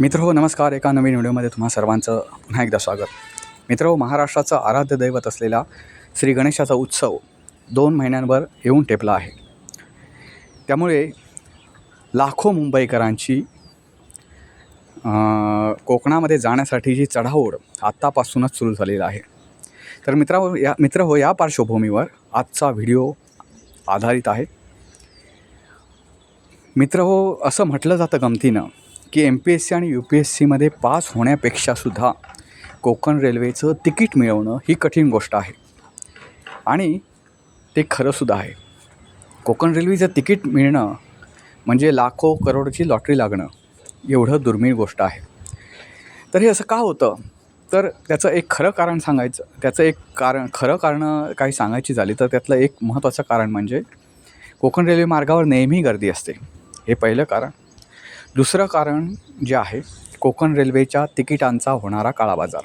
मित्र हो नमस्कार. एका नवीन व्हिडिओमध्ये तुम्हा सर्वांचं पुन्हा एकदा स्वागत. मित्र हो महाराष्ट्राचं आराध्य दैवत असलेला श्री गणेशाचा उत्सव दोन महिन्यांवर येऊन टेपला आहे. त्यामुळे लाखो मुंबईकरांची कोकणामध्ये जाण्यासाठीची चढाओढ आत्तापासूनच सुरू झालेला आहे. तर मित्रा या मित्र हो या पार्श्वभूमीवर आजचा व्हिडिओ आधारित आहे. मित्र हो असं म्हटलं जातं गमतीनं की एम पी एस सी आणि यू पी एस सीमध्ये पास होण्यापेक्षासुद्धा कोकण रेल्वेचं तिकीट मिळवणं ही कठीण गोष्ट आहे. आणि ते खरंसुद्धा आहे. कोकण रेल्वेचं तिकीट मिळणं म्हणजे लाखो करोडची लॉटरी लागणं एवढं दुर्मिळ गोष्ट आहे. तर हे असं का होतं? तर त्याचं एक खरं कारण सांगायचं त्याचं एक कारण खरं कारणं काही सांगायची झाली तर त्यातलं एक महत्त्वाचं कारण म्हणजे कोकण रेल्वे मार्गावर नेहमी गर्दी असते. हे पहिलं कारण. दुसरं कारण जे आहे कोकण रेल्वेच्या तिकिटांचा होणारा काळा बाजार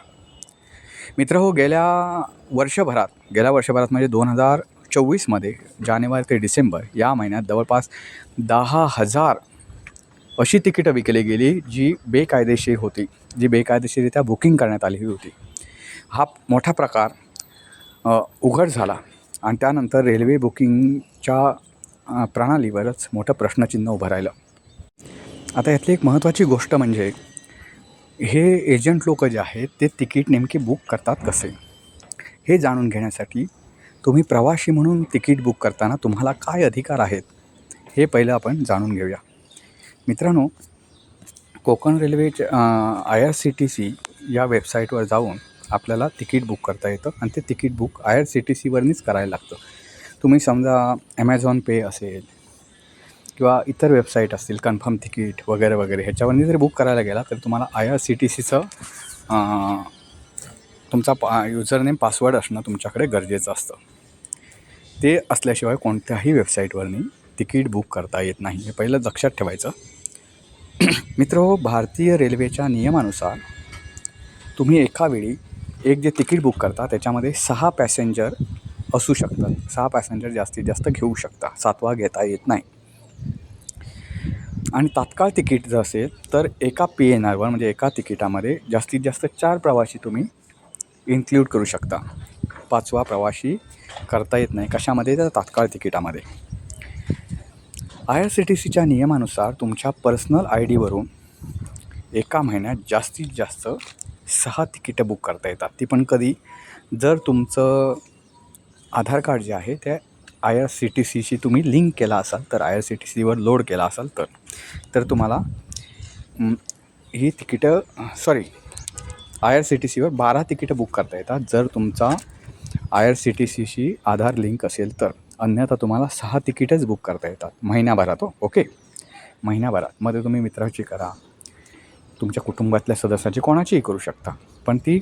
मित्र हो गेल्या वर्षभरात गेल्या वर्षभरात म्हणजे दोन हजार चोवीसमध्ये जानेवारी ते डिसेंबर या महिन्यात जवळपास दहा हजार अशी तिकीटं विकली गेली जी बेकायदेशीर होती जी बेकायदेशीररित्या बुकिंग करण्यात आलेली होती. हा मोठा प्रकार उघड झाला आणि त्यानंतर रेल्वे बुकिंगच्या प्रणालीवरच मोठं प्रश्नचिन्ह उभं राहिलं. आता यातली एक महत्त्वाची गोष्ट म्हणजे हे एजंट लोक जे आहेत ते तिकीट नेमके बुक करतात कसे? हे जाणून घेण्यासाठी तुम्ही प्रवाशी म्हणून तिकीट बुक करताना तुम्हाला काय अधिकार आहेत हे पहिलं आपण जाणून घेऊया. मित्रांनो कोकण रेल्वेच्या I R C T C या वेबसाईटवर जाऊन आपल्याला तिकीट बुक करता येतं आणि ते ticket book I R C T सीवरनीच करायला लागतं. तुम्ही समजा ॲमेझॉन पे असेल किंवा इतर वेबसाईट असतील कन्फर्म तिकीट वगैरे वगैरे ह्याच्यावरनी जर बुक करायला गेला तर तुम्हाला आय आर सी टी सीचं तुमचा पा युजर नेम पासवर्ड असणं तुमच्याकडे गरजेचं असतं. ते असल्याशिवाय कोणत्याही वेबसाईटवरनी तिकीट बुक करता येत नाही. हे पहिलं लक्षात ठेवायचं. मित्र भारतीय रेल्वेच्या नियमानुसार तुम्ही एका वेळी एक जे तिकीट बुक करता त्याच्यामध्ये सहा पॅसेंजर असू शकतात. सहा पॅसेंजर जास्तीत जास्त घेऊ शकता. सातवा घेता येत नाही. आणि तात्काळ तिकीट जर असेल तर एका पी एन आरवर म्हणजे एका तिकिटामध्ये जास्तीत जास्त चार प्रवासी तुम्ही इन्क्ल्यूड करू शकता. पाचवा प्रवासी करता येत नाही. कशामध्ये? तर तात्काळ तिकिटामध्ये. आय आर सी टी सीच्या नियमानुसार तुमच्या पर्सनल आय डीवरून एका महिन्यात जास्तीत जास्त सहा तिकीटं बुक करता येतात. ती पण कधी? जर तुमचं आधार कार्ड जे आहे त्या आय आर सी टी सीशी तुम्ही लिंक केला असाल तर आय आर सी टी सीवर लोड केला असाल तर तर तुम्हाला ही तिकीटं sorry I R C T सीवर बारा तिकीटं बुक करता येतात. जर तुमचा आय आर सी टी सीशी आधार लिंक असेल तर अन्यथा तुम्हाला सहा तिकीटच बुक करता येतात. महिन्याभरात हो ओके महिन्याभरात. मध्ये तुम्ही मित्राची करा. तुमच्या कुटुंबातल्या सदस्याची कोणाचीही करू शकता. पण ती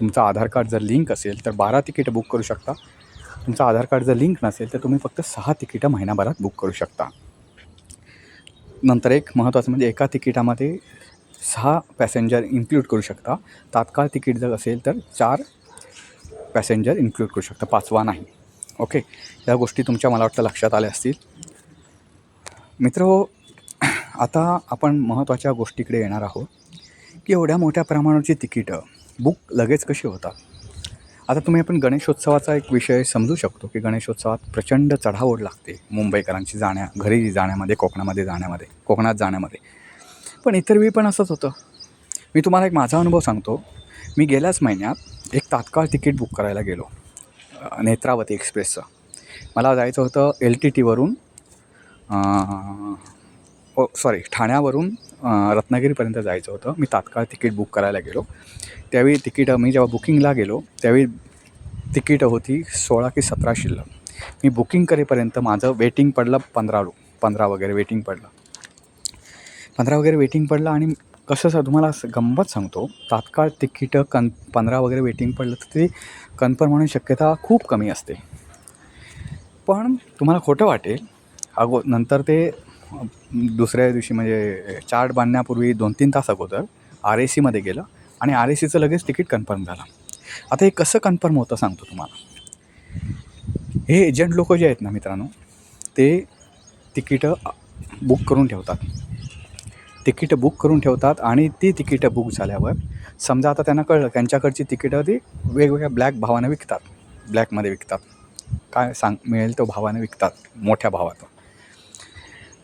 तुमचा आधार कार्ड जर लिंक असेल तर बारा तिकीटं बुक करू शकता. तुमचं आधार कार्ड जर लिंक नसेल तर तुम्ही फक्त सहा तिकिटं महिनाभरात बुक करू शकता. नंतर एक महत्त्वाचं म्हणजे एका तिकिटामध्ये सहा पॅसेंजर इन्क्लूड करू शकता. तात्काळ तिकीट जर असेल तर चार पॅसेंजर इन्क्लूड करू शकता. पाचवा नाही. ओके? या गोष्टी तुमच्या मला वाटतं लक्षात आल्या असतील. मित्र आता आपण महत्त्वाच्या गोष्टीकडे येणार आहोत की एवढ्या मोठ्या प्रमाणाची तिकीटं बुक लगेच कशी होतात? आता तुम्ही आपण गणेशोत्सवाचा एक विषय समजू शकतो की गणेशोत्सवात प्रचंड चढाओढ लागते मुंबईकरांची जाण्या घरी जाण्यामध्ये कोकणामध्ये जाण्यामध्ये कोकणात जाण्यामध्ये. पण इतर वेळी पण असंच होतं. मी तुम्हाला एक माझा अनुभव सांगतो. मी गेल्याच महिन्यात एक तात्काळ तिकीट बुक करायला गेलो नेत्रावती एक्सप्रेसचं. मला जायचं होतं एल टी टीवरून ओ सॉरी ठाण्यावरून रत्नागिरीपर्यंत जायचं होतं. मी तात्काळ तिकीट बुक करायला गेलो. त्यावेळी तिकीट मी जेव्हा बुकिंगला गेलो त्यावेळी तिकीटं होती सोळा की सतरा शिल्लक. मी बुकिंग करेपर्यंत माझं वेटिंग पडलं पंधरा रू पंधरा वगैरे वेटिंग पडलं. पंधरा वगैरे वेटिंग पडलं आणि कसं सर तुम्हाला असं गंमत सांगतो तात्काळ तिकीटं कन पंधरा वगैरे वेटिंग पडलं तर ते कन्फर्म होण्याची शक्यता खूप कमी असते. पण तुम्हाला खोटं वाटेल अगो नंतर ते दुसऱ्या दिवशी म्हणजे चार्ट बांधण्यापूर्वी दोन तीन तास अगोदर आर ए सीमध्ये गेलं आणि आर ए सीचं लगेच तिकीट कन्फर्म झालं. आता हे कसं कन्फर्म होतं सांगतो तुम्हाला. हे एजंट लोक जे आहेत ना मित्रांनो ते तिकीटं बुक करून ठेवतात. तिकीटं बुक करून ठेवतात आणि ती तिकीटं बुक झाल्यावर समजा आता त्यांना कळलं त्यांच्याकडची तिकीटं ती वेगवेगळ्या ब्लॅक भावानं विकतात. ब्लॅकमध्ये विकतात. काय सांग मिळेल तो भावाने विकतात मोठ्या भावात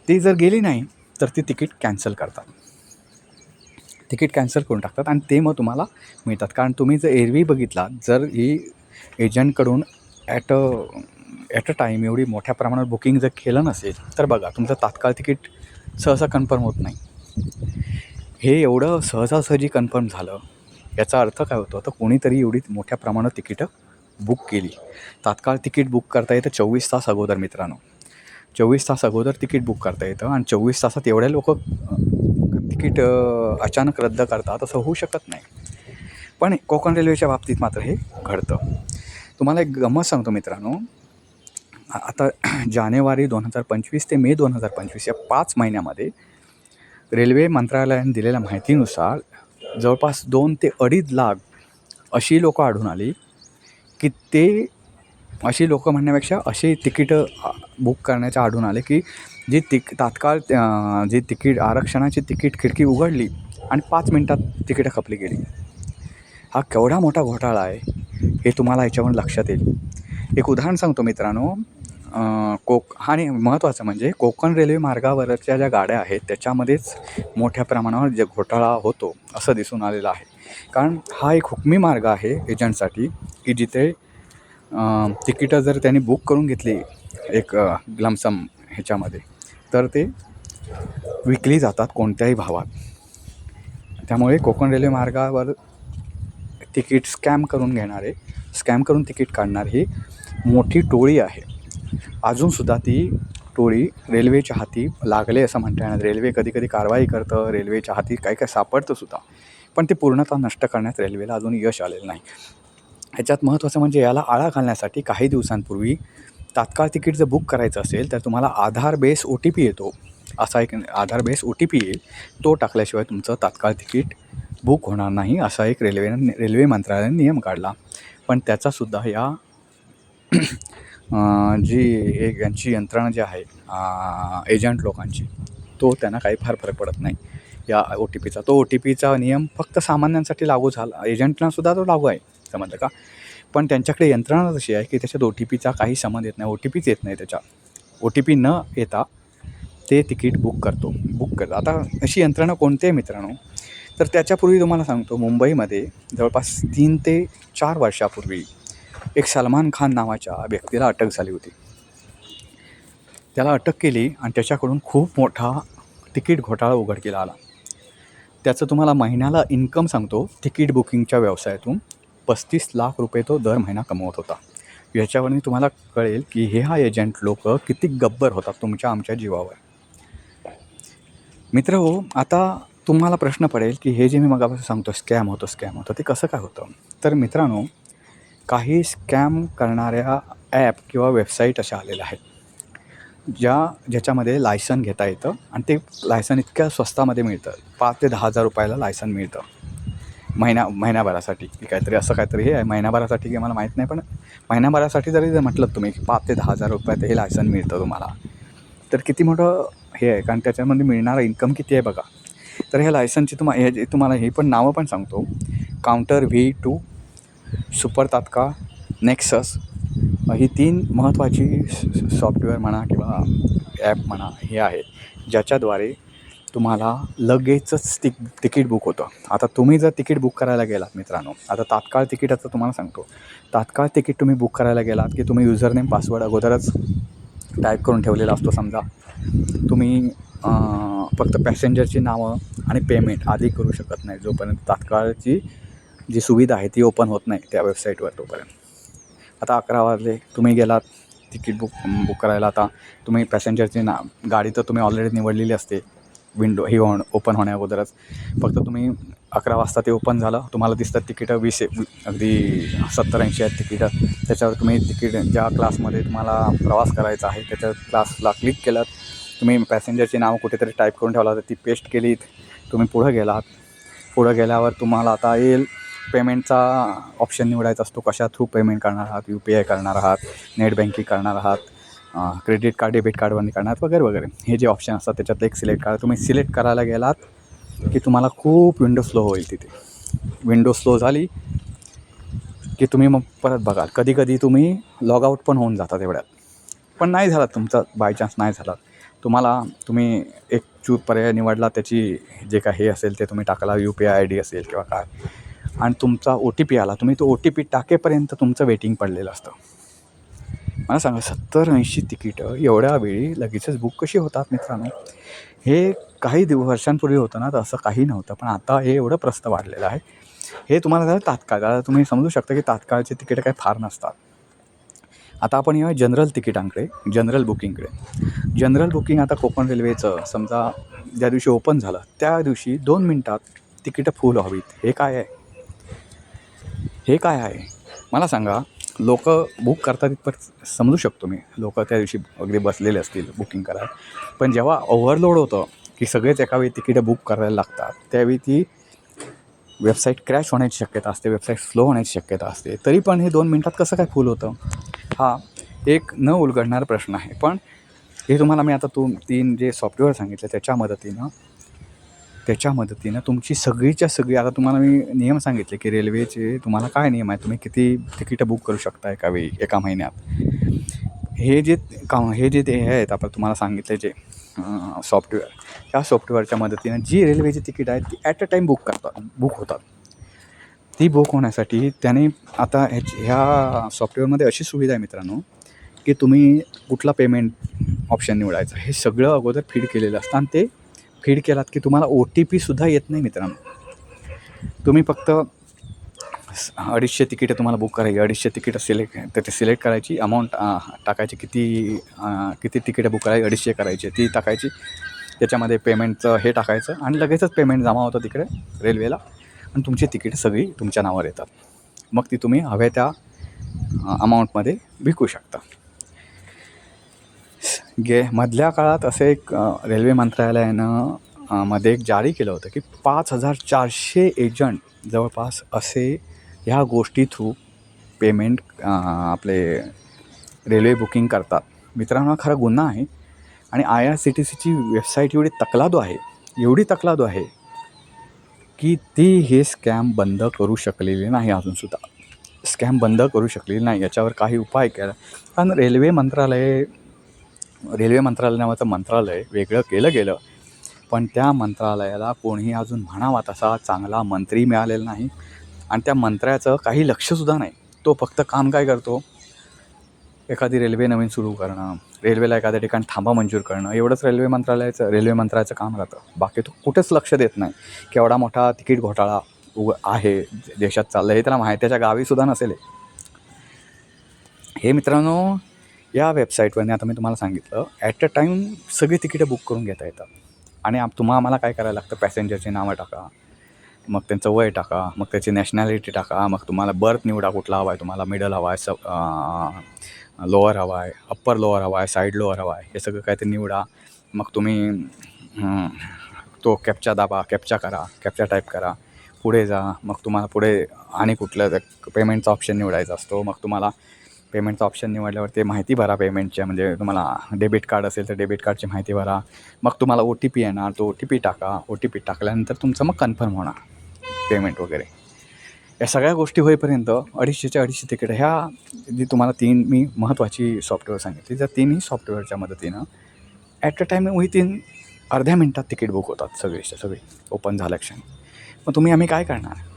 ती जर गेली नाही तर ती तिकीट कॅन्सल करतात. तिकीट कॅन्सल करून टाकतात आणि ते मग तुम्हाला मिळतात. कारण तुम्ही जर एरवी बघितला जर ही एजंटकडून at a at a time एवढी मोठ्या प्रमाणात बुकिंग जर केलं नसेल तर बघा तुमचं तात्काळ तिकीट सहसा कन्फर्म होत नाही. हे एवढं सहजासहजी कन्फर्म झालं याचा अर्थ काय होतो? तर कोणीतरी एवढी मोठ्या प्रमाणात तिकीटं बुक केली. तात्काळ तिकीट बुक करता येतं चोवीस तास अगोदर मित्रांनो. चोवीस तास अगोदर तिकीट बुक करता येतं आणि चोवीस तासात एवढे लोक तिकीट अचानक रद्द करतात असं होऊ शकत नाही. पण कोकण रेल्वेच्या बाबतीत मात्र हे घडतं. तुम्हाला एक गंमत सांगतो मित्रांनो. आता जानेवारी दोन हजार पंचवीस ते मे दोन हजार पंचवीस या पाच महिन्यामध्ये रेल्वे मंत्रालयाने दिलेल्या माहितीनुसार जवळपास दोन ते अडीच लाख अशी लोकं आढळून आली की ते अशी लोकं म्हणण्यापेक्षा अशी तिकीटं बुक करण्याच्या आढळून आले की जी तिक तात्काळ जी तिकीट आरक्षणाची तिकीट खिडकी उघडली आणि पाच मिनटात तिकीटं खपली गेली. हा केवढा मोठा घोटाळा आहे हे तुम्हाला याच्यावर लक्षात येईल. एक उदाहरण सांगतो मित्रांनो कोक आणि महत्त्वाचं म्हणजे कोकण रेल्वे मार्गावरच्या ज्या गाड्या आहेत त्याच्यामध्येच मोठ्या प्रमाणावर जे घोटाळा होतो असं दिसून आलेलं आहे. कारण हा एक हुकमी मार्ग आहे एजंटसाठी की जिथे तिकीटं जर त्यांनी बुक करून घेतली एक लमसम ह्याच्यामध्ये तर ते विकली जातात कोणत्याही भावात. त्यामुळे कोकण रेल्वे मार्गावर तिकीट स्कॅम करून घेणारे स्कॅम करून तिकीट काढणार ही मोठी टोळी आहे. अजूनसुद्धा ती टोळी रेल्वेच्या हाती लागले असं म्हणता येणार. रेल्वे कधी कधी कारवाई करतं रेल्वेच्या हाती काही काय सापडतं सुद्धा. पण ते पूर्णतः नष्ट करण्यात रेल्वेला अजून यश आलेलं नाही. ह्याच्यात महत्त्वाचं म्हणजे याला आळा घालण्यासाठी काही दिवसांपूर्वी तात्काळ तिकीट जर बुक करायचं असेल तर तुम्हाला Aadhaar base O T P येतो. असा एक Aadhaar base O T P येईल. तो टाकल्याशिवाय तुमचं तात्काळ तिकीट बुक होणार नाही असा एक रेल्वेनं रेल्वे मंत्रालयाने नियम काढला. पण त्याचासुद्धा या जी एक यांची यंत्रणा जी आहे एजंट लोकांची तो त्यांना काही फार फरक पडत नाही. या ओ टी पीचा तो ओ टी पीचा नियम फक्त सामान्यांसाठी लागू झाला एजंटनासुद्धा तो लागू आहे. समजलं का? पण त्यांच्याकडे यंत्रणा तशी आहे की त्याच्यात ओ टी पीचा काही संबंध येत नाही ओ टी पीच येत नाही त्याच्या. ओ टी पी न येता ते तिकीट बुक करतो बुक करतो. आता अशी यंत्रणा कोणती आहे मित्रांनो? तर त्याच्यापूर्वी तुम्हाला सांगतो मुंबईमध्ये जवळपास तीन ते चार वर्षापूर्वी एक सलमान खान नावाच्या व्यक्तीला अटक झाली होती. त्याला अटक केली आणि त्याच्याकडून खूप मोठा तिकीट घोटाळा उघडकीला आला. त्याचं तुम्हाला महिन्याला इन्कम सांगतो तिकीट बुकिंगच्या व्यवसायातून. पस्तीस लाख रुपये तो दर महिना कमवत होता. याच्यावरनी तुम्हाला कळेल की हे हा एजंट लोक किती गब्बर होतात तुमच्या आमच्या जीवावर. मित्र हो आता तुम्हाला प्रश्न पडेल की हे जे मी मगापासून सांगतो स्कॅम होतो स्कॅम होतं ते कसं काय होतं? तर मित्रांनो काही स्कॅम करणाऱ्या ॲप किंवा वेबसाईट अशा आलेल्या आहेत ज्या ज्याच्यामध्ये लायसन घेता येतं आणि ते लायसन इतक्या स्वस्तामध्ये मिळतं पाच ते दहा हजार रुपयाला लायसन मिळतं. महिना महिनाभरासाठी. की काहीतरी असं काहीतरी हे आहे. महिन्याभरासाठी की मला माहीत नाही पण महिन्याभरासाठी जरी जर म्हटलं तुम्ही की पाच ते दहा हजार रुपयात हे लायसन मिळतं तुम्हाला तर किती मोठं हे आहे? कारण त्याच्यामध्ये मिळणारं इन्कम किती आहे बघा. तर ह्या लायसनची तुम्हा हे जे तुम्हाला हे पण नावं पण सांगतो. Counter V two super तात्का Nexus ही तीन महत्त्वाची सॉफ्टवेअर म्हणा किंवा ॲप म्हणा हे आहेत ज्याच्याद्वारे तुम्हाला लगेचच तिक तिकीट बुक होतं. आता तुम्ही जर तिकीट बुक करायला गेलात मित्रांनो आता तात्काळ तिकीटाचं तुम्हाला सांगतो. तात्काळ तिकीट तुम्ही बुक करायला गेलात की तुम्ही युजरनेम पासवर्ड अगोदरच टाईप करून ठेवलेला असतो समजा. तुम्ही फक्त पॅसेंजरची नावं आणि पेमेंट आधी करू शकत नाही जोपर्यंत तात्काळची जी सुविधा आहे ती ओपन होत नाही त्या वेबसाईटवर तोपर्यंत. आता अकरा वाजले तुम्ही गेलात तिकीट बुक बुक करायला आता. तुम्ही पॅसेंजरची ना गाडी तर तुम्ही ऑलरेडी निवडलेली असते. विंडो ही होण ओपन होण्या अगोदरच. फक्त तुम्ही अकरा वाजता ते ओपन झालं. तुम्हाला दिसतात तिकीटं वीस अगदी सत्तर ऐंशी आहेत तिकीटं. त्याच्यावर तुम्ही तिकीट ज्या क्लासमध्ये तुम्हाला प्रवास करायचा आहे त्याच्या क्लासला क्लिक केलात. तुम्ही पॅसेंजरची नावं कुठेतरी टाईप करून ठेवला तर ती पेस्ट केलीत. तुम्ही पुढं गेलात. पुढं गेल्यावर तुम्हाला आता येईल. पेमेंटचा ऑप्शन निवडायचा असतो. कशा थ्रू पेमेंट करणार आहात? यू पी आय करणार आहात? नेट बँकिंग करणार आहात? क्रेडिट कार्ड डेबिट कार्डवरती करणार आहात वगैरे वगैरे. हे जे ऑप्शन असतात त्याच्यात एक सिलेक्ट करा. तुम्ही सिलेक्ट करायला गेलात की तुम्हाला खूप विंडो स्लो होईल तिथे. विंडो स्लो झाली की तुम्ही मग परत बघाल. कधी कधी तुम्ही लॉग आऊट पण होऊन जातात एवढ्यात. पण नाही झाला तुमचा बाय चान्स नाही झाला. तुम्हाला तुम्ही एक चूक पर्याय निवडला त्याची जे काय हे असेल ते तुम्ही टाकला U P I I D असेल किंवा काय. आणि तुमचा ओ टी पी आला तुम्ही तो ओ टी पी टाकेपर्यंत तुमचं वेटिंग पडलेलं असतं. मला सांगा सत्तर ऐंशी तिकीटं एवढ्या वेळी लगेचच बुक कशी होतात मित्रांनो? हे काही दिव वर्षांपूर्वी होतं ना तर असं काही नव्हतं पण आता हे एवढं प्रस्त वाढलेलं आहे. हे तुम्हाला जरा तात्काळ दादा तुम्ही समजू शकता की तात्काळचे तिकीटं काही फार नसतात. आता आपण येऊया जनरल तिकिटांकडे जनरल बुकिंगकडे. जनरल बुकिंग आता कोकण रेल्वेचं समजा ज्या दिवशी ओपन झालं त्या दिवशी दोन मिनटात तिकीटं फुल हवीत हे काय आहे? हे काय आहे? मला सांगा लोक बुक करतात तिथपर्यंत समजू शकतो मी. लोक त्या दिवशी अगदी बसलेले असतील बुकिंग करायला. पण जेव्हा ओव्हरलोड होतं की सगळेच एका वेळी तिकीटं बुक करायला लागतात त्यावेळी ती वेबसाईट क्रॅश होण्याची शक्यता असते वेबसाईट स्लो होण्याची शक्यता असते. तरी पण हे दोन मिनटात कसं काय फुल होतं? हा एक न उलगडणारा प्रश्न आहे. पण हे तुम्हाला मी आता तू तीन जे सॉफ्टवेअर सांगितलं त्याच्या मदतीनं त्याच्या मदतीनं तुमची सगळीच्या सगळी आता तुम्हाला मी नियम सांगितले की रेल्वेचे तुम्हाला काय नियम आहे तुम्ही किती तिकीटं बुक करू शकता एका वेळी एका महिन्यात? हे जे का हे जे ते हे आहेत आपण तुम्हाला सांगितले जे सॉफ्टवेअर त्या सॉफ्टवेअरच्या मदतीनं जी रेल्वेची तिकीट आहेत ती ॲट अ टाईम बुक करतात बुक होतात. ती बुक होण्यासाठी त्याने आता ह्याची ह्या सॉफ्टवेअरमध्ये अशी सुविधा आहे मित्रांनो की तुम्ही कुठला पेमेंट ऑप्शन निवडायचा हे सगळं अगोदर फीड केलेलं असतं आणि ते फीड केलात की तुम्हाला ओ टी पीसुद्धा येत नाही मित्रांनो. तुम्ही फक्त अडीचशे तिकीटं तुम्हाला बुक करायची अडीचशे तिकीटं सिलेक्ट तर ते सिलेक्ट करायची अमाऊंट टाकायची किती किती तिकीटं बुक करायची अडीचशे करायची ती टाकायची. त्याच्यामध्ये पेमेंटचं हे टाकायचं आणि लगेचच पेमेंट जमा होतं तिकडे रेल्वेला आणि तुमची तिकीटं सगळी तुमच्या नावावर येतात. मग ती तुम्ही हव्या त्या अमाऊंटमध्ये विकू शकता. गे मधल्या काळात असं एक रेल्वे मंत्रालयानं मध्ये एक जारी केलं होतं की पाच हजार चारशे एजंट जवळपास असे ह्या गोष्टी थ्रू पेमेंट आपले रेल्वे बुकिंग करतात. मित्रांनो हा खरा गुन्हा आहे आणि आय आर सी टी सीची वेबसाईट एवढी तकलादू आहे एवढी तकलादू आहे की ती हे स्कॅम बंद करू शकलेली नाही अजूनसुद्धा स्कॅम बंद करू शकलेली नाही याच्यावर काही उपाय केला. कारण रेल्वे मंत्रालय रेल्वे मंत्रालय नावाचं मंत्रालय वेगळं केलं गेलं. पण त्या मंत्रालयाला कोणीही अजून म्हणावा तसा चांगला मंत्री मिळालेला नाही. आणि त्या मंत्र्याचं काही लक्षसुद्धा नाही. तो फक्त काम काय करतो? एखादी रेल्वे नवीन सुरू करणं रेल्वेला एखाद्या ठिकाणी थांबा मंजूर करणं एवढंच रेल्वे मंत्रालयाचं रेल्वे मंत्र्याचं काम राहतं. बाकी तो कुठेच लक्ष देत नाही. की एवढा मोठा तिकीट घोटाळा उग आहे देशात चाललं हे त्याला माहिती त्याच्या गावीसुद्धा नसेल हे मित्रांनो या वेबसाईटवरने आता मी तुम्हाला सांगितलं ॲट अ टाईम सगळी तिकीटं बुक करून घेता येतात. आणि आप तुम्हा आम्हाला काय करायला लागतं? पॅसेंजरची नावं टाका मग त्यांचं वय टाका मग त्याची नॅशनॅलिटी टाका मग तुम्हाला बर्थ निवडा कुठला हवा आहे तुम्हाला मिडल हवा आहे सब लोअर हवा आहे अप्पर लोअर हवा आहे साईड लोअर हवा आहे हे सगळं काय ते निवडा. मग तुम्ही तो कॅपचा दाबा कॅपचा करा कॅपचा टाईप करा पुढे जा मग तुम्हाला पुढे आणि कुठलं पेमेंटचा ऑप्शन निवडायचा असतो. मग तुम्हाला पेमेंटचा ऑप्शन निवडल्यावर ते माहिती भरा पेमेंटच्या म्हणजे तुम्हाला डेबिट कार्ड असेल तर डेबिट कार्डची माहिती भरा. मग तुम्हाला ओ टी पी येणार तो ओ टी पी टाका. ओ टी पी टाकल्यानंतर तुमचं मग कन्फर्म होणार पेमेंट वगैरे. या सगळ्या गोष्टी होईपर्यंत अडीचशेच्या अडीचशे तिकीट ह्या जी तुम्हाला तीन मी महत्त्वाची सॉफ्टवेअर सांगितली त्या तीनही सॉफ्टवेअरच्या मदतीनं ॲट अ टाईम विथिन अर्ध्या मिनटात तिकीट बुक होतात सगळेच्या सगळे. ओपन झाल्या क्षणी. मग तुम्ही आम्ही काय करणार?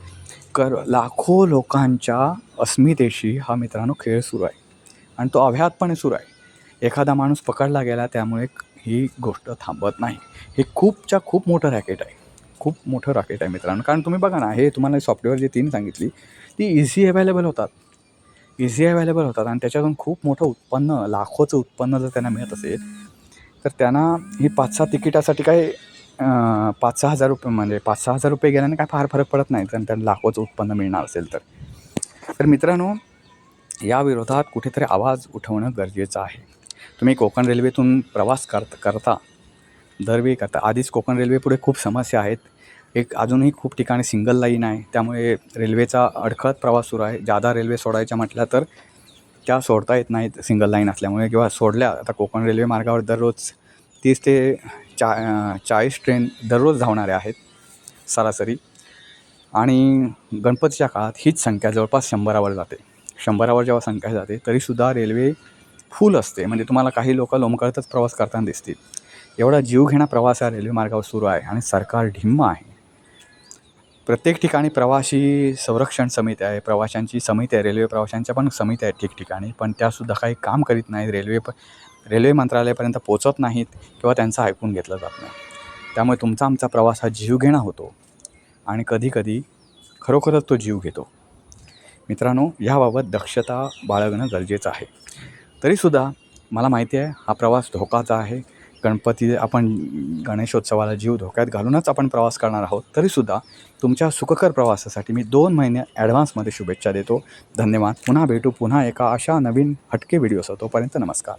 कर लाखो लोकांच्या अस्मितेशी हा मित्रांनो खेळ सुरू आहे. आणि तो अव्याहतपणे सुरू आहे. एखादा माणूस पकडला गेला त्यामुळे ही गोष्ट थांबत नाही. हे खूपच्या खूप मोठं रॅकेट आहे. खूप मोठं रॅकेट आहे मित्रांनो. कारण तुम्ही बघा ना हे तुम्हाला सॉफ्टवेअर जे तीन सांगितली ती इझी अवेलेबल होतात. इझी अवेलेबल होतात आणि त्याच्यातून खूप मोठं उत्पन्न लाखोचं उत्पन्न जर त्यांना मिळत असेल तर त्यांना ही पाच सहा तिकिटासाठी काय पाच सहा हजार रुपये म्हणजे पाच सहा हजार रुपये गेल्याने काय फार फरक पडत नाही. कारण त्यांना लाखोचं उत्पन्न मिळणार असेल तर. तर मित्रांनो या विरोधात कुठेतरी आवाज उठवणं गरजेचं आहे. तुम्ही कोकण रेल्वेतून प्रवास करत करता दरवेळी करता. आधीच कोकण रेल्वेपुढे खूप समस्या आहेत. एक अजूनही खूप ठिकाणी सिंगल लाईन आहे. त्यामुळे रेल्वेचा अडखळत प्रवास सुरू आहे. जादा रेल्वे सोडायच्या म्हटल्या तर त्या सोडता येत नाहीत सिंगल लाईन असल्यामुळे किंवा सोडल्या आता कोकण रेल्वे मार्गावर दररोज तीस ते चा चाळीस ट्रेन दररोज धावणाऱ्या आहेत सरासरी. आणि गणपतीच्या काळात हीच संख्या जवळपास शंभरावर जाते. शंभरावर जेव्हा संख्या जाते तरीसुद्धा रेल्वे फुल असते. म्हणजे तुम्हाला काही लोक लोंबकळतच प्रवास करताना दिसतील. एवढा जीवघेणा प्रवास हा रेल्वे मार्गावर सुरू आहे आणि सरकार ढिम्म आहे. प्रत्येक ठिकाणी प्रवासी संरक्षण समिती आहे प्रवाशांची समिती आहे रेल्वे प्रवाशांच्या पण समिती आहेत ठिकठिकाणी. पण त्यासुद्धा काही काम करीत नाहीत. रेल्वे प रेल्वे मंत्रालयापर्यंत पोचत नाहीत किंवा त्यांचं ऐकून घेतलं जात नाही. त्यामुळे तुमचा आमचा प्रवास हा जीवघेणा होतो आणि कधीकधी खरोखरच तो जीव घेतो. मित्रांनो ह्याबाबत दक्षता बाळगणं गरजेचं आहे. तरीसुद्धा मला माहिती आहे हा प्रवास धोकाचा आहे. गणपती आपण गणेशोत्सवाला जीव धोक्यात घालूनच आपण प्रवास करणार आहोत. तरीसुद्धा तुमच्या सुखकर प्रवासासाठी मी दोन महिने ॲडव्हान्समध्ये शुभेच्छा देतो. धन्यवाद. पुन्हा भेटू पुन्हा एका अशा नवीन हटके व्हिडिओसह तोपर्यंत नमस्कार.